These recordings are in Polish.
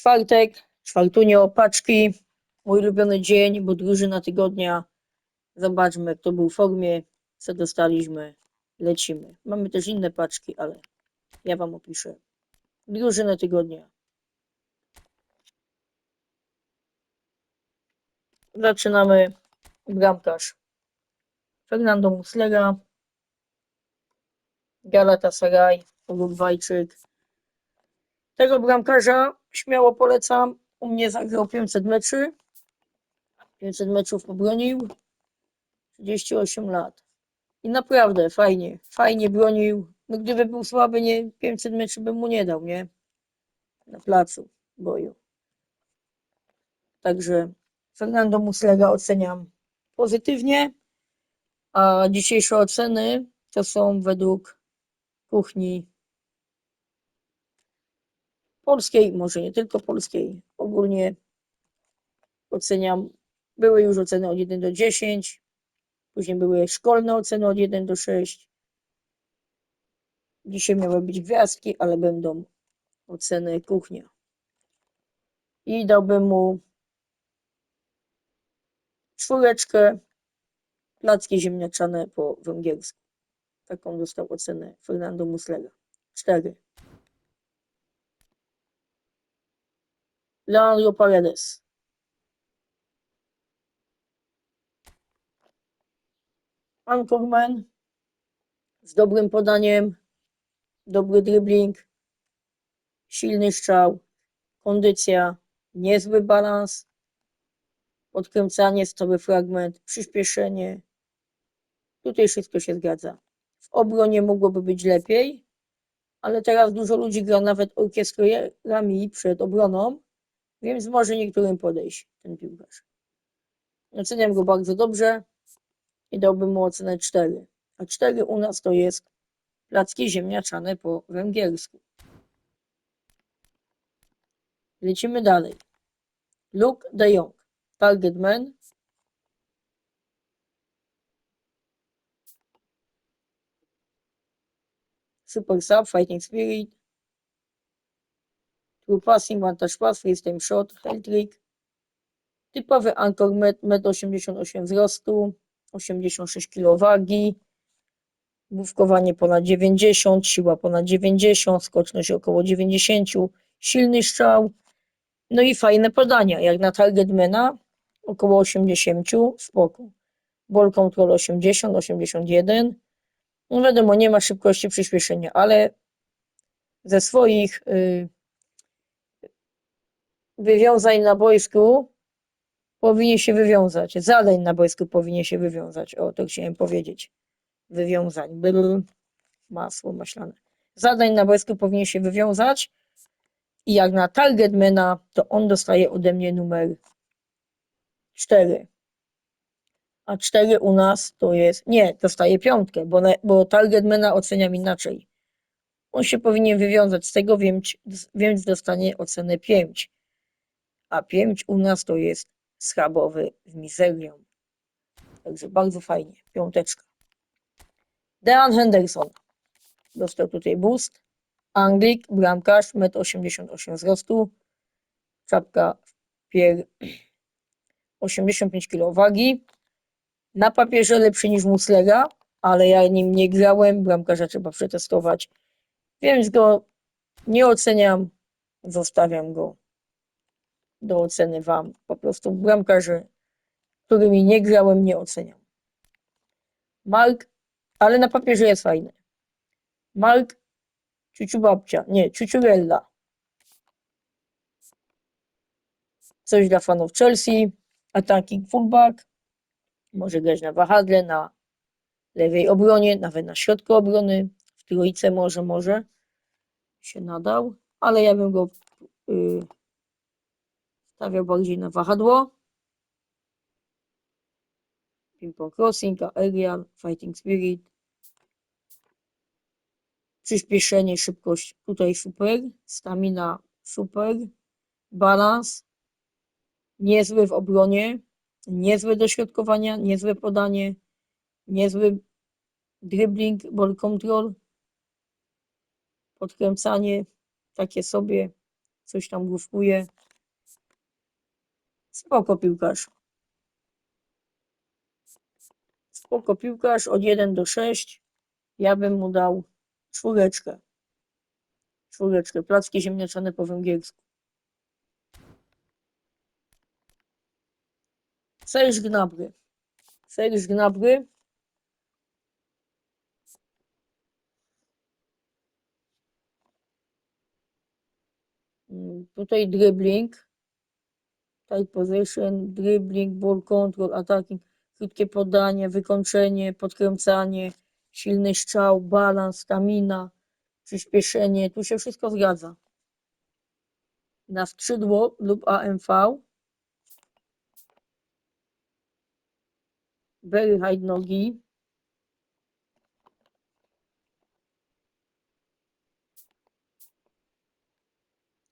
Czwartek, czwartunio, paczki. Mój ulubiony dzień, bo drużyna tygodnia. Zobaczmy, kto był w formie, co dostaliśmy. Lecimy. Mamy też inne paczki, ale ja wam opiszę. Drużynę tygodnia. Zaczynamy. Bramkarz. Fernando Muslera. Galatasaray, Urugwajczyk. Tego bramkarza śmiało polecam. U mnie zagrał 500 meczy. 500 meczów obronił. 38 lat. I naprawdę fajnie, fajnie bronił. No gdyby był słaby, nie 500 meczy bym mu nie dał, nie? Na placu boju. Także Fernando Muslera oceniam pozytywnie, a dzisiejsze oceny to są według kuchni polskiej, może nie tylko polskiej, ogólnie oceniam, były już oceny od 1 do 10, później były szkolne oceny od 1 do 6. Dzisiaj miały być gwiazdki, ale będą oceny kuchnia. I dałbym mu czwóreczkę, placki ziemniaczane po węgiersku. Taką dostał ocenę Fernando Muslera. 4. Leonio Paredes. Anchorman z dobrym podaniem, dobry dribbling, silny strzał, kondycja, niezły balans, podkręcanie, stały fragment, przyspieszenie. Tutaj wszystko się zgadza. W obronie mogłoby być lepiej, ale teraz dużo ludzi gra nawet orkiestrami przed obroną, więc może niektórym podejść ten piłkarz. Oceniam go bardzo dobrze i dałbym mu ocenę 4. A 4 u nas to jest placki ziemniaczane po węgiersku. Lecimy dalej. Luke de Jong, target man. Super sub, fighting spirit. True passing, one touch pass, freestyle shot, hell trick. Typowy Anchor 1,88 m wzrostu, 86 kg wagi, główkowanie ponad 90, siła ponad 90, skoczność około 90, silny strzał, no i fajne podania, jak na targetmana około 80, spoko. Ball control 80, 81. No wiadomo, nie ma szybkości przyspieszenia, ale ze swoich y, wywiązań na boisku powinien się wywiązać. Zadań na boisku powinien się wywiązać. O, to chciałem powiedzieć. Wywiązań. Brr, masło maślane. Zadań na boisku powinien się wywiązać. I jak na targetmana, to on dostaje ode mnie numer 4. A 4 u nas to jest. Nie, dostaje piątkę, bo, bo targetmana oceniam inaczej. On się powinien wywiązać z tego, więc, więc dostanie ocenę 5. A 5 u nas to jest schabowy w mizerią. Także bardzo fajnie. Piąteczka. Dean Henderson. Dostał tutaj boost. Anglik, bramkarz, 1,88 m wzrostu. Czapka pier 85 kg wagi. Na papierze lepszy niż Muslera, ale ja nim nie grałem. Bramkarza trzeba przetestować. Więc go nie oceniam. Zostawiam go do oceny Wam. Po prostu bramkarzy, którymi nie grałem, nie oceniam. Mark, ale na papierze jest fajny. Mark Ciuciu babcia, nie, Ciuciurella. Coś dla fanów Chelsea. Attacking fullback. Może grać na wahadle, na lewej obronie, nawet na środku obrony. W trójce może, może się nadał, ale ja bym go y, stawiał bardziej na wahadło. Ping-pong crossing, aerial, fighting spirit. Przyspieszenie, szybkość tutaj super. Stamina super. Balans. Niezły w obronie. Niezłe dośrodkowania, niezłe podanie. Niezły dribbling, ball control. Podkręcanie takie sobie coś tam główkuje. Spoko piłkarz. Spoko piłkarz od 1 do 6. Ja bym mu dał czwóreczkę. Czwóreczkę. Placki ziemniaczane po węgiersku. Serge Gnabry. Serge Gnabry. Mm, Tutaj dribbling. Tight possession, dribbling, ball control, attacking, krótkie podanie, wykończenie, podkręcanie, silny strzał, balans, stamina, przyspieszenie. Tu się wszystko zgadza. Na skrzydło lub AMV. Very high nogi.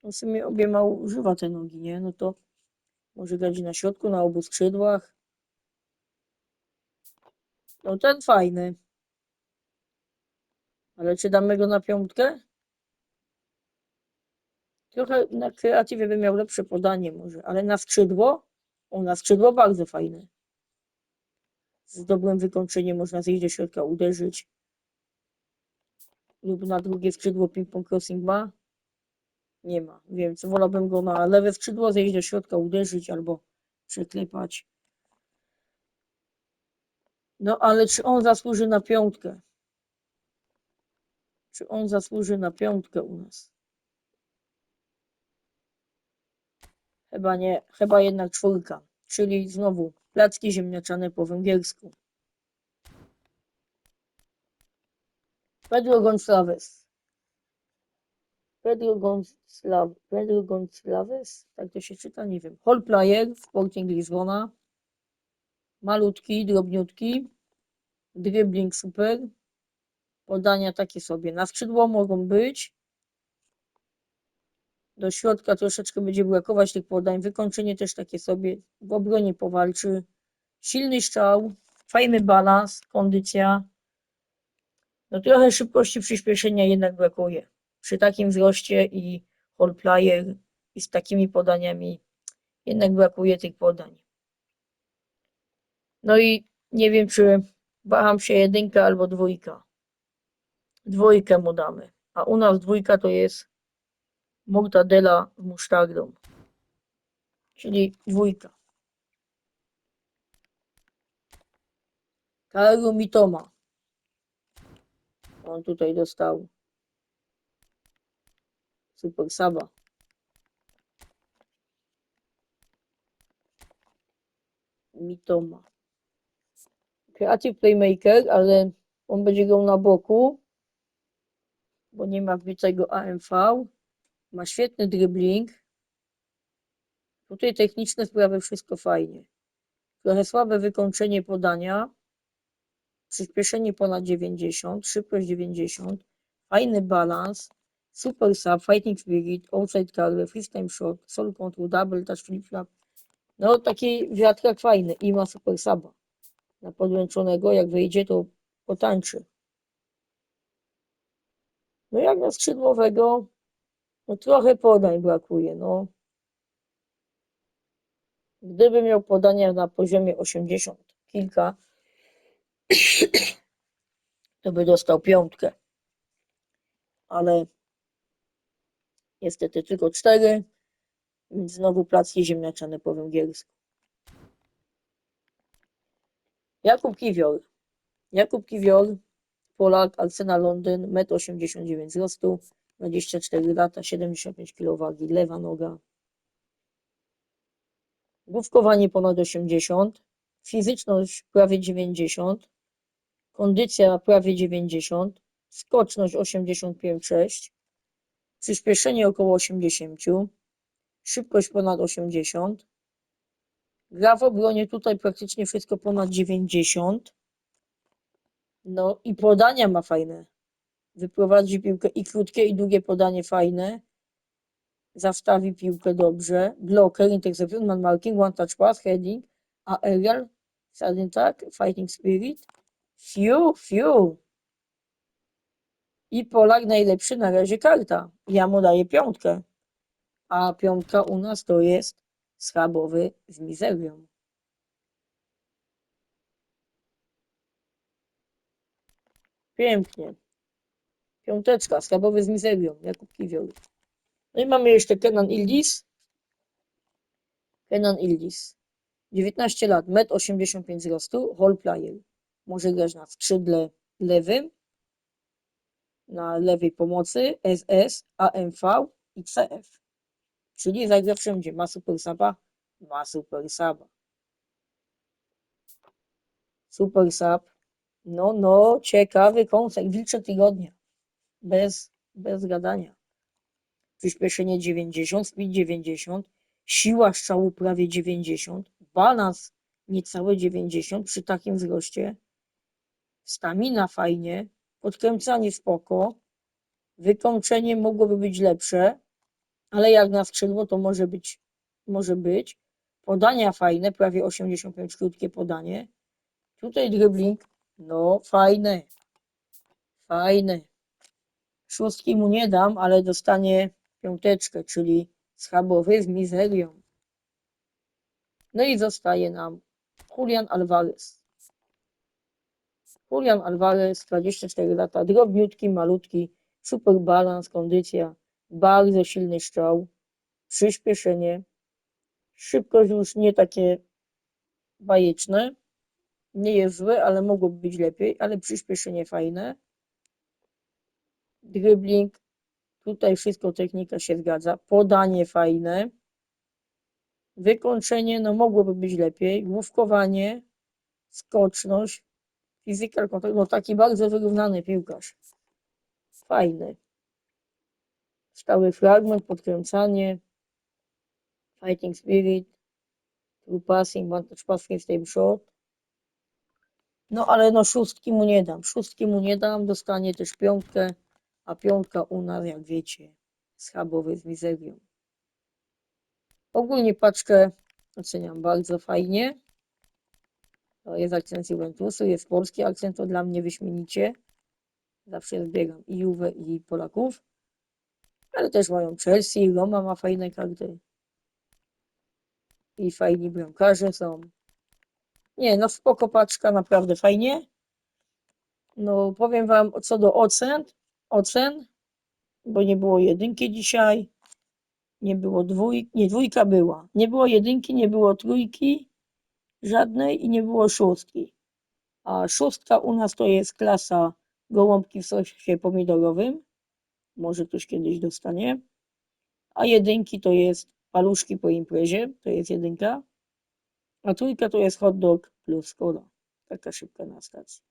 No w sumie obiema używa te nogi, nie? No to może grać na środku, na obu skrzydłach. No ten fajny. Ale czy damy go na piątkę? Trochę na kreatywie by miał lepsze podanie może, ale na skrzydło? O, na skrzydło bardzo fajne. Z dobrym wykończeniem można zejść do środka, uderzyć. Lub na drugie skrzydło ping-pong crossing ma? Nie ma, więc wolałbym go na lewe skrzydło, zejść do środka, uderzyć albo przeklepać. No ale czy on zasłuży na piątkę? Czy on zasłuży na piątkę u nas? Chyba nie, chyba jednak czwórka, czyli znowu placki ziemniaczane po węgiersku. Pedro Gonçalves. Pedro Gonçalves, Pedro Gonçalves, tak to się czyta, nie wiem. Hall player Sporting Lizbona. Malutki, drobniutki. Dribbling super. Podania takie sobie. Na skrzydło mogą być. Do środka troszeczkę będzie brakować tych podań. Wykończenie też takie sobie. W obronie powalczy. Silny strzał. Fajny balans, kondycja. No trochę szybkości przyspieszenia jednak brakuje. Przy takim wzroście i hall player i z takimi podaniami jednak brakuje tych podań. No i nie wiem, czy waham się jedynka albo dwójka. Dwójkę mu damy. A u nas dwójka to jest mortadela z musztardą. Czyli dwójka. Karu Mitoma. On tutaj dostał super saba. Mitoma. Creative Playmaker, ale on będzie grał na boku, bo nie ma wbitego AMV. Ma świetny dribbling. Tutaj techniczne sprawy, wszystko fajnie. Trochę słabe wykończenie podania. Przyspieszenie ponad 90, szybkość 90, fajny balans, super sub, fighting spirit, outside carry, freestyle shot, soul control, double touch, flip flap. No taki wiatrak fajny i ma super suba. Na podłączonego, jak wyjdzie, to potańczy. No jak na skrzydłowego, no trochę podań brakuje, no. Gdyby miał podania na poziomie 80 kilka, to by dostał piątkę. Ale niestety tylko cztery, więc znowu placki ziemniaczane po węgiersku. Jakub Kiwior. Jakub Kiwior, Polak, Arsenal Londyn, 1,89 m wzrostu, 24 lata, 75 kg lewa noga. Główkowanie ponad 80, fizyczność prawie 90, kondycja prawie 90, skoczność 85,6, przyspieszenie około 80, szybkość ponad 80, gra w obronie tutaj praktycznie wszystko ponad 90, no i podania ma fajne, wyprowadzi piłkę i krótkie i długie podanie fajne, zastawi piłkę dobrze, bloker, interception, man marking, one touch pass, heading, aerial, sudden attack, fighting spirit, Fiu, fiu. I Polak najlepszy na razie karta. Ja mu daję piątkę. A piątka u nas to jest schabowy z mizerią. Pięknie. Piąteczka, schabowy z mizerią, Jakub Kiwior. No i mamy jeszcze Kenan Ildis. Kenan Ildis. 19 lat, 1,85 m wzrostu, hall player. Może grać na skrzydle lewym, na lewej pomocy, SS, AMV i CF. Czyli zagra wszędzie. Ma super saba, ma super saba. Super sub. No, no, ciekawy kąsek, wilcze tygodnia. Bez, bez gadania. Przyspieszenie 90, speed 90, siła strzału prawie 90, balans niecałe 90 przy takim wzroście, stamina fajnie, podkręcanie spoko, wykończenie mogłoby być lepsze, ale jak na skrzydło to może być, może być. Podania fajne, prawie 85 krótkie podanie. Tutaj dribbling, no fajne, fajne. Szóstki mu nie dam, ale dostanie piąteczkę, czyli schabowy z mizerią. No i zostaje nam Julian Alvarez. Julian Alvarez, 24 lata, drobniutki, malutki, super balans, kondycja, bardzo silny strzał, przyspieszenie, szybkość już nie takie bajeczne, nie jest złe, ale mogłoby być lepiej, ale przyspieszenie fajne. Dribbling, tutaj wszystko technika się zgadza, podanie fajne, wykończenie, no mogłoby być lepiej, główkowanie, skoczność, physical no taki bardzo wyrównany piłkarz. Fajny. Stały fragment, podkręcanie, fighting spirit, true passing, touch pass, free shot. No ale no szóstki mu nie dam, szóstki mu nie dam, dostanie też piątkę, a piątka u nas, jak wiecie, schabowy z mizerią. Ogólnie paczkę oceniam bardzo fajnie. Jest akcent Juventusu, jest polski akcent, to dla mnie wyśmienicie. Zawsze zbieram i Juve, i Polaków. Ale też mają Chelsea, Roma ma fajne karty. I fajni bramkarze są. Nie, no spoko paczka, naprawdę fajnie. No powiem wam co do ocen, ocen, bo nie było jedynki dzisiaj, nie było dwójki, nie dwójka była, nie było jedynki, nie było trójki żadnej i nie było szóstki. A szóstka u nas to jest klasa gołąbki w sosie pomidorowym, może ktoś kiedyś dostanie, a jedynki to jest paluszki po imprezie, to jest jedynka, a trójka to jest hot dog plus cola. Taka szybka na stacji.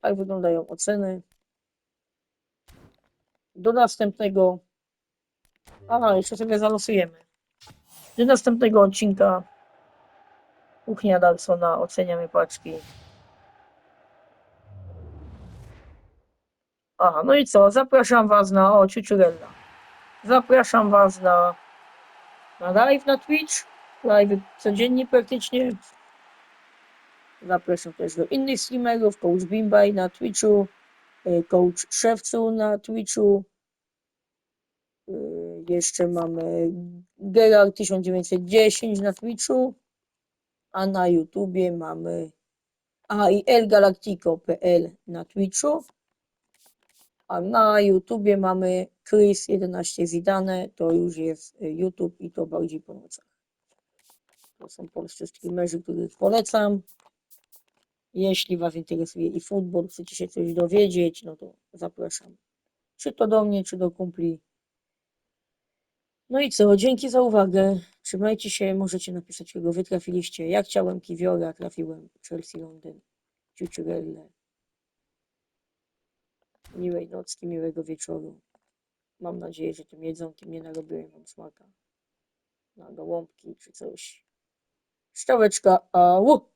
Tak wyglądają oceny. Do następnego. Aha, jeszcze sobie zalosujemy. Do następnego odcinka Kuchnia Dalsona. Oceniamy paczki. Aha, no i co? Zapraszam Was na. O, ciuciurella. Zapraszam Was na. Na live na Twitch. Live codziennie praktycznie. Zapraszam też do innych streamerów, Coach Bimbaj na Twitchu, y, Coach Szewcu na Twitchu. Y, Jeszcze mamy Gerard 1910 na Twitchu, a na YouTubie mamy a i elgalactico.pl na Twitchu, a na YouTubie mamy Chris 11 Zidane, to już jest y, YouTube i to bardziej po nocach. To są polscy streamerzy, których polecam. Jeśli Was interesuje i futbol, chcecie się coś dowiedzieć, no to zapraszam. Czy to do mnie, czy do kumpli. No i co, dzięki za uwagę. Trzymajcie się, możecie napisać, kogo wy trafiliście. Ja chciałem Kiwiora, trafiłem Chelsea Londyn, Ciuciurelle. Miłej nocki, miłego wieczoru. Mam nadzieję, że tym jedzonkiem nie narobiłem wam smaka. Na gołąbki czy coś. Szczałeczka, au!